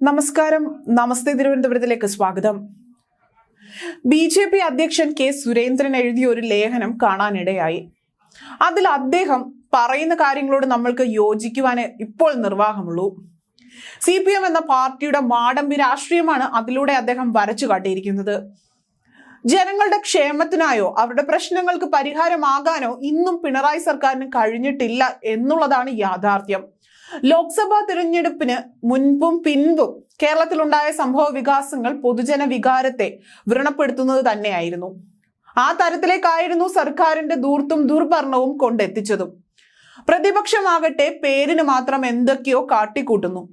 നമസ്കാരം. നമസ്തേ തിരുവനന്തപുരത്തിലേക്ക് സ്വാഗതം. ബി ജെ പി അധ്യക്ഷൻ കെ സുരേന്ദ്രൻ എഴുതിയ ഒരു ലേഖനം കാണാനിടയായി. അതിൽ അദ്ദേഹം പറയുന്ന കാര്യങ്ങളോട് നമ്മൾക്ക് യോജിക്കുവാനേ ഇപ്പോൾ നിർവാഹമുള്ളൂ. സി പി എം എന്ന പാർട്ടിയുടെ മാടമ്പി രാഷ്ട്രീയമാണ് അതിലൂടെ അദ്ദേഹം വരച്ചു കാട്ടിയിരിക്കുന്നത്. ജനങ്ങളുടെ ക്ഷേമത്തിനായോ അവരുടെ പ്രശ്നങ്ങൾക്ക് പരിഹാരമാകാനോ ഇന്നും പിണറായി സർക്കാരിന് കഴിഞ്ഞിട്ടില്ല എന്നുള്ളതാണ് യാഥാർത്ഥ്യം. ലോക്സഭാ തിരഞ്ഞെടുപ്പിന് മുൻപും പിൻപും കേരളത്തിലുണ്ടായ സംഭവ വികാസങ്ങൾ പൊതുജന വികാരത്തെ വ്രണപ്പെടുത്തുന്നത് തന്നെയായിരുന്നു. ആ തരത്തിലേക്കായിരുന്നു സർക്കാരിന്റെ ദൂർത്തും ദുർഭരണവും കൊണ്ടെത്തിച്ചതും. പ്രതിപക്ഷമാകട്ടെ പേരിന് മാത്രം എന്തൊക്കെയോ കാട്ടിക്കൂട്ടുന്നു.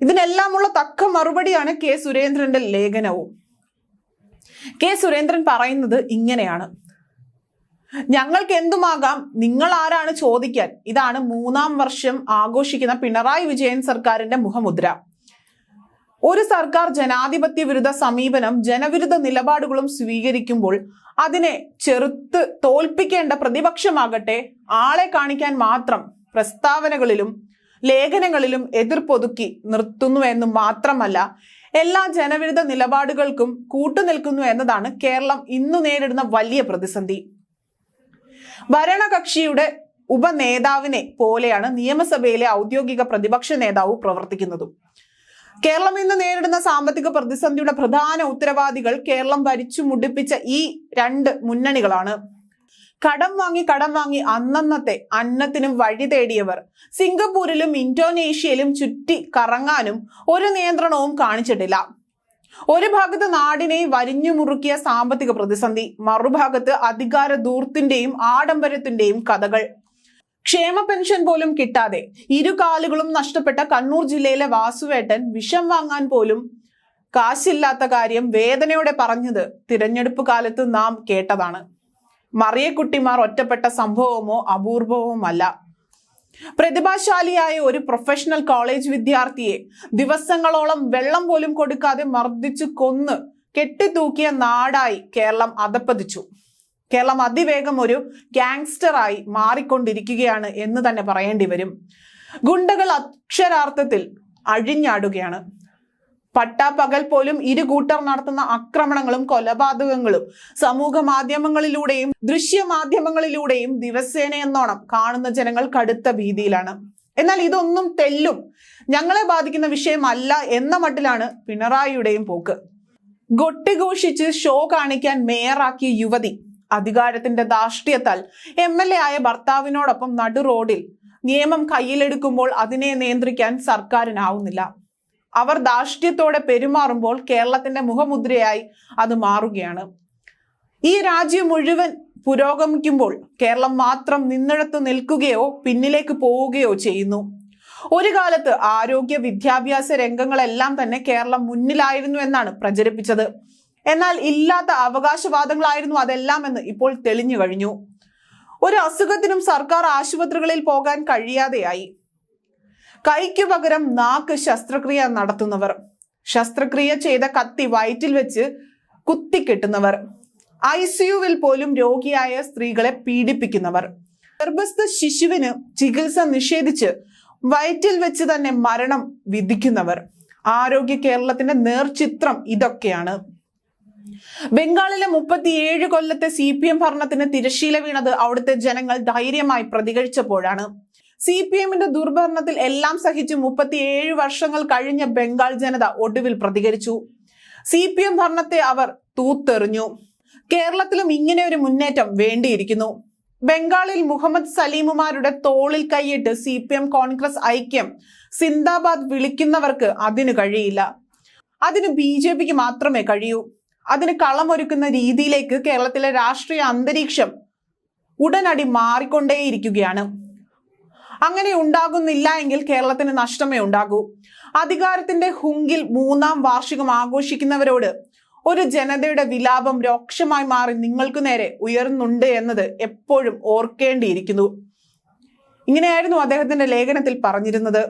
ഇതിനെല്ലാമുള്ള തക്ക മറുപടിയാണ് കെ സുരേന്ദ്രന്റെ ലേഖനവും. കെ സുരേന്ദ്രൻ പറയുന്നത് ഇങ്ങനെയാണ്. ഞങ്ങൾക്ക് എന്തുമാകാം? നിങ്ങൾ ആരാണ് ചോദിക്കാൻ? ഇതാണ് മൂന്നാം വർഷം ആഘോഷിക്കുന്ന പിണറായി വിജയൻ സർക്കാരിന്റെ മുഖമുദ്ര. ഒരു സർക്കാർ ജനാധിപത്യ വിരുദ്ധ സമീപനം ജനവിരുദ്ധ നിലപാടുകളും സ്വീകരിക്കുമ്പോൾ അതിനെ ചെറുത്ത് തോൽപ്പിക്കേണ്ട പ്രതിപക്ഷമാകട്ടെ ആളെ കാണിക്കാൻ മാത്രം പ്രസ്താവനകളിലും ലേഖനങ്ങളിലും എതിർപ്പൊതുക്കി നിർത്തുന്നു എന്ന് മാത്രമല്ല എല്ലാ ജനവിരുദ്ധ നിലപാടുകൾക്കും കൂട്ടുനിൽക്കുന്നു എന്നതാണ് കേരളം ഇന്നു നേരിടുന്ന വലിയ പ്രതിസന്ധി. ഭരണകക്ഷിയുടെ ഉപനേതാവിനെ പോലെയാണ് നിയമസഭയിലെ ഔദ്യോഗിക പ്രതിപക്ഷ നേതാവ് പ്രവർത്തിക്കുന്നതും. കേരളം ഇന്ന് നേരിടുന്ന സാമ്പത്തിക പ്രതിസന്ധിയുടെ പ്രധാന ഉത്തരവാദികൾ കേരളം ഭരിച്ചു മുടിപ്പിച്ച ഈ രണ്ട് മുന്നണികളാണ്. കടം വാങ്ങി കടം വാങ്ങി അന്നന്നത്തെ അന്നത്തിനും വഴി തേടിയവർ. സിംഗപ്പൂരിലും ഇന്തോനേഷ്യയിലും ചുറ്റി കറങ്ങാനും ഒരു നിയന്ത്രണവും കാണിച്ചിട്ടില്ല. ഒരു ഭാഗത്ത് നാടിനെ വരിഞ്ഞു മുറുക്കിയ സാമ്പത്തിക പ്രതിസന്ധി മറുഭാഗത്ത് അധികാര ദൂർത്തിന്റെയും ആഡംബരത്തിന്റെയും കഥകൾ. ക്ഷേമ പെൻഷൻ പോലും കിട്ടാതെ ഇരു കാലുകളും നഷ്ടപ്പെട്ട കണ്ണൂർ ജില്ലയിലെ വാസുവേട്ടൻ വിഷം വാങ്ങാൻ പോലും കാശില്ലാത്ത കാര്യം വേദനയോടെ പറഞ്ഞത് തിരഞ്ഞെടുപ്പ് കാലത്ത് നാം കേട്ടതാണ്. മറിയക്കുട്ടിമാർ ഒറ്റപ്പെട്ട സംഭവമോ അപൂർവവുമല്ല. പ്രതിഭാശാലിയായ ഒരു പ്രൊഫഷണൽ കോളേജ് വിദ്യാർത്ഥിയെ ദിവസങ്ങളോളം വെള്ളം പോലും കൊടുക്കാതെ മർദ്ദിച്ചു കൊന്ന് കെട്ടിത്തൂക്കിയ നാടായി കേരളം അതപ്പതിച്ചു കേരളം അതിവേഗം ഒരു ഗാങ്സ്റ്ററായി മാറിക്കൊണ്ടിരിക്കുകയാണ് എന്ന് തന്നെ പറയേണ്ടി വരും. ഗുണ്ടകൾ അക്ഷരാർത്ഥത്തിൽ അഴിഞ്ഞാടുകയാണ്. പട്ടാപ്പകൽ പോലും ഇരു കൂട്ടർ നടത്തുന്ന ആക്രമണങ്ങളും കൊലപാതകങ്ങളും സമൂഹ മാധ്യമങ്ങളിലൂടെയും ദൃശ്യമാധ്യമങ്ങളിലൂടെയും ദിവസേന എന്നോണം കാണുന്ന ജനങ്ങൾ കടുത്ത ഭീതിയിലാണ്. എന്നാൽ ഇതൊന്നും തെല്ലും ഞങ്ങളെ ബാധിക്കുന്ന വിഷയമല്ല എന്ന മട്ടിലാണ് പിണറായിയുടെയും പോക്ക്. ഗൊട്ടിഘോഷിച്ച് ഷോ കാണിക്കാൻ മേയറാക്കിയ യുവതി അധികാരത്തിന്റെ ധാർഷ്ട്യത്താൽ എം എൽ എ ആയ ഭർത്താവിനോടൊപ്പം നടു റോഡിൽ നിയമം കയ്യിലെടുക്കുമ്പോൾ അതിനെ നിയന്ത്രിക്കാൻ സർക്കാരിനാവുന്നില്ല. അവർ ധാർഷ്ട്യത്തോടെ പെരുമാറുമ്പോൾ കേരളത്തിന്റെ മുഖമുദ്രയായി അത് മാറുകയാണ്. ഈ രാജ്യം മുഴുവൻ പുരോഗമിക്കുമ്പോൾ കേരളം മാത്രം നിന്നിടത്ത് നിൽക്കുകയോ പിന്നിലേക്ക് പോവുകയോ ചെയ്യുന്നു. ഒരു കാലത്ത് ആരോഗ്യ വിദ്യാഭ്യാസ രംഗങ്ങളെല്ലാം തന്നെ കേരളം മുന്നിലായിരുന്നു എന്നാണ് പ്രചരിപ്പിച്ചത്. എന്നാൽ ഇല്ലാത്ത അവകാശവാദങ്ങളായിരുന്നു അതെല്ലാം എന്ന് ഇപ്പോൾ തെളിഞ്ഞു കഴിഞ്ഞു. ഒരു അസുഖത്തിനും സർക്കാർ ആശുപത്രികളിൽ പോകാൻ കഴിയാതെയായി. കൈക്കു പകരം നാക്ക് ശസ്ത്രക്രിയ നടത്തുന്നവർ. ശസ്ത്രക്രിയ ചെയ്ത കത്തി വയറ്റിൽ വെച്ച് കുത്തിക്കെട്ടുന്നവർ. ഐ സിയുവിൽ പോലും രോഗിയായ സ്ത്രീകളെ പീഡിപ്പിക്കുന്നവർ. ഗർഭസ്ഥ ശിശുവിന് ചികിത്സ നിഷേധിച്ച് വയറ്റിൽ വെച്ച് തന്നെ മരണം വിധിക്കുന്നവർ. ആരോഗ്യ കേരളത്തിന്റെ നേർചിത്രം ഇതൊക്കെയാണ്. ബംഗാളിലെ മുപ്പത്തിയേഴ് കൊല്ലത്തെ സി പി എം ഭരണത്തിന് തിരശീല വീണത് അവിടുത്തെ ജനങ്ങൾ ധൈര്യമായി പ്രതികരിച്ചപ്പോഴാണ്. സി പി എമ്മിന്റെ ദുർഭരണത്തിൽ എല്ലാം സഹിച്ച് മുപ്പത്തിയേഴ് വർഷങ്ങൾ കഴിഞ്ഞ ബംഗാൾ ജനത ഒടുവിൽ പ്രതികരിച്ചു. സി പി എം ഭരണത്തെ അവർ തൂത്തെറിഞ്ഞു. കേരളത്തിലും ഇങ്ങനെ ഒരു മുന്നേറ്റം വേണ്ടിയിരിക്കുന്നു. ബംഗാളിൽ മുഹമ്മദ് സലീമുമാരുടെ തോളിൽ കൈയിട്ട് സി പി എം കോൺഗ്രസ് ഐക്യം സിന്ദാബാദ് വിളിക്കുന്നവർക്ക് അതിന് കഴിയില്ല. അതിന് ബി ജെ പിക്ക് മാത്രമേ കഴിയൂ. അതിന് കളമൊരുക്കുന്ന രീതിയിലേക്ക് കേരളത്തിലെ രാഷ്ട്രീയ അന്തരീക്ഷം ഉടനടി മാറിക്കൊണ്ടേയിരിക്കുകയാണ്. അങ്ങനെ ഉണ്ടാകുന്നില്ല എങ്കിൽ കേരളത്തിന് നഷ്ടമേ ഉണ്ടാകൂ. അധികാരത്തിന്റെ ഹുങ്കിൽ മൂന്നാം വാർഷികം ആഘോഷിക്കുന്നവരോട് ഒരു ജനതയുടെ വിലാപം രോക്ഷമായി മാറി നിങ്ങൾക്ക് നേരെ ഉയർന്നുണ്ട് എന്നത് എപ്പോഴും ഓർക്കേണ്ടിയിരിക്കുന്നു. ഇങ്ങനെയായിരുന്നു അദ്ദേഹത്തിന്റെ ലേഖനത്തിൽ പറഞ്ഞിരുന്നത്.